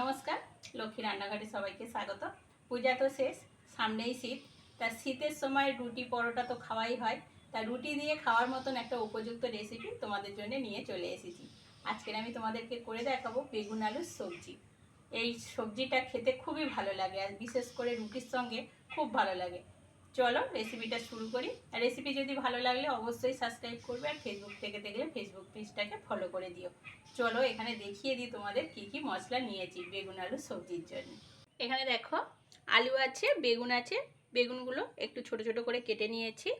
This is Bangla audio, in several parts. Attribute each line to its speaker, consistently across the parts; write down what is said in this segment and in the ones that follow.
Speaker 1: নমস্কার, লক্ষ্মী রান্নাঘরে সবাইকে স্বাগত। পূজা তো শেষ, সামনেই শীত। তা শীতের সময় রুটি পরোটা তো খাওয়াই হয়। তা রুটি দিয়ে খাওয়ার মতন একটা উপযুক্ত রেসিপি তোমাদের জন্য নিয়ে চলে এসেছি। আজকের আমি তোমাদেরকে করে দেখাবো বেগুন আলুর সবজি। এই সবজিটা খেতে খুবই ভালো লাগে আর বিশেষ করে রুটির সঙ্গে খুব ভালো লাগে। চলো রেসিপিটা শুরু করি। আর রেসিপি যদি ভালো লাগলে অবশ্যই সাবস্ক্রাইব করবে আর ফেসবুক থেকে দেখলে ফেসবুক পেজটাকে ফলো করে দিও। চলো এখানে দেখিয়ে দিই তোমাদের কি কি মশলা নিয়েছি বেগুন, আলু, সবজির জন্য। এখানে দেখো আলু আছে, বেগুন আছে। বেগুনগুলো একটু ছোট ছোট করে কেটে নিয়েছি।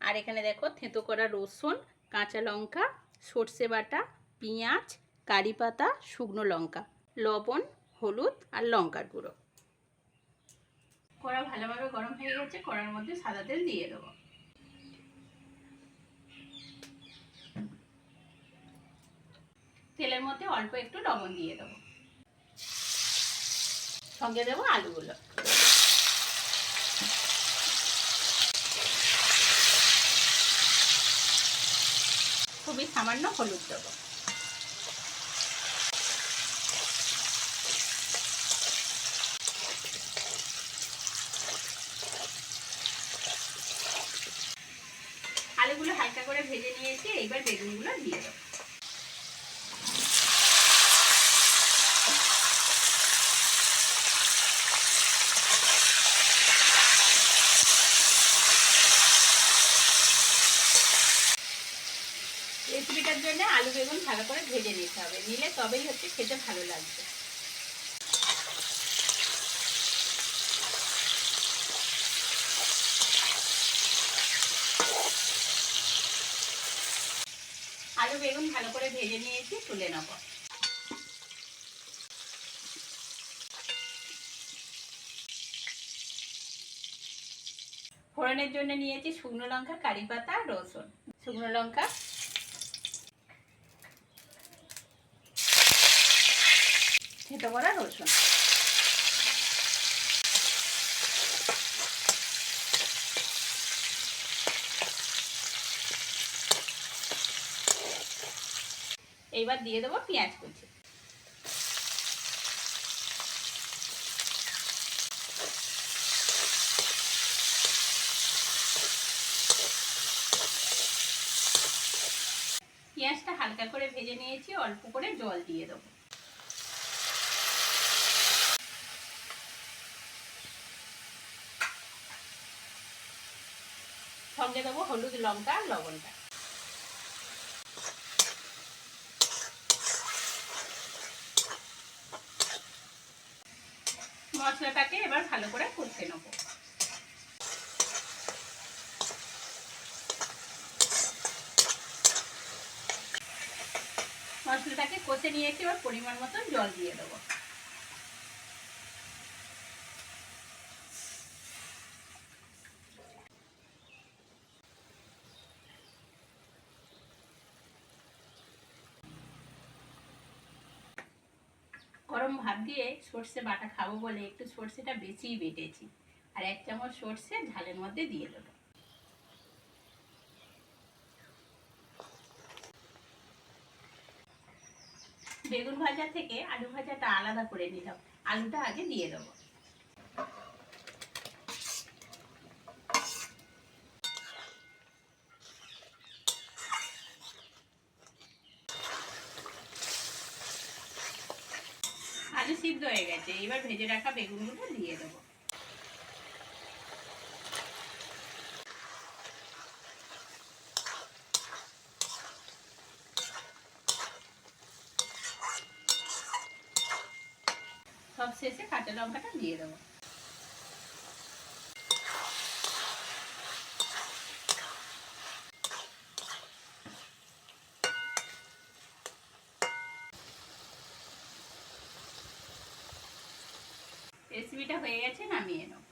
Speaker 1: আর এখানে দেখো থেঁতো করা রসুন, কাঁচা লঙ্কা, সর্ষে বাটা, পেঁয়াজ, কারি পাতা, শুকনো লঙ্কা, লবণ, হলুদ আর লঙ্কার গুঁড়ো। কড়া ভালোভাবে গরম হয়ে গেছে, কড়ার মধ্যে সাদা তেল দিয়ে দেবো। তেলের মধ্যে অল্প একটু লবণ দিয়ে দেবো। সঙ্গে দেবো আলুগুলো। খুবই সামান্য হলুদ দেবো আলুগুলো হালকা করে ভেজে নিয়েছি, এইবার বেগুনগুলো দিয়ে দেবো। রেসিপিটার জন্য আলু, বেগুন ভালো করে ভেজে নিতে হবে। নিলে তবেই হচ্ছে খেতে ভালো লাগবে। আলু বেগুন ভালো করে ভেজে নিয়েছি, তুলে নেব। ফোড়নের জন্য নিয়েছি শুকনো লঙ্কা, কারি পাতা আর রসুন। শুকনো লঙ্কা। থেতো করা রসুন। এইবার দিয়ে দেবো পেঁয়াজ কুচি। পেঁয়াজটা হালকা করে ভেজে নিয়েছি, অল্প করে জল দিয়ে দেবো। সঙ্গে দেবো হলুদ লঙ্কা আর লবণটা। মশলাটাকে এবার ভালো করে কষে নেব। মশলাটাকে কষে নিয়েছি এবার পরিমাণ মতন জল দিয়ে দেবো। গরম ভাত দিয়ে সর্ষে বাটা খাব বলে একটু সর্ষেটা বেশিই বেটেছি। আর এক চামচ সর্ষে ঝালের মধ্যে দিয়ে দেবো। বেগুন ভাজা থেকে আলু ভাজাটা আলাদা করে নিলাম। আলুটা আগে দিয়ে দেবো। আলু সিদ্ধ হয়ে গেছে। এবার ভেজে রাখা বেগুনগুলো দিয়ে দেবো। সব শেষে কাঁচা লঙ্কাটা দিয়ে দেবো। রেসিপিটা হয়ে গেছে, নামিয়ে নেব।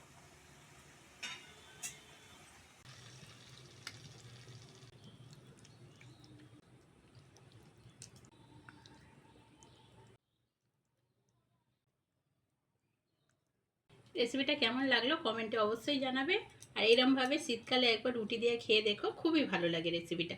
Speaker 1: রেসিপিটা কেমন লাগল কমেন্টে অবশ্যই জানাবে। আর এরমভাবে শীতকালে একবার রুটি দিয়ে খেয়ে দেখো, খুবই ভালো লাগে রেসিপিটা।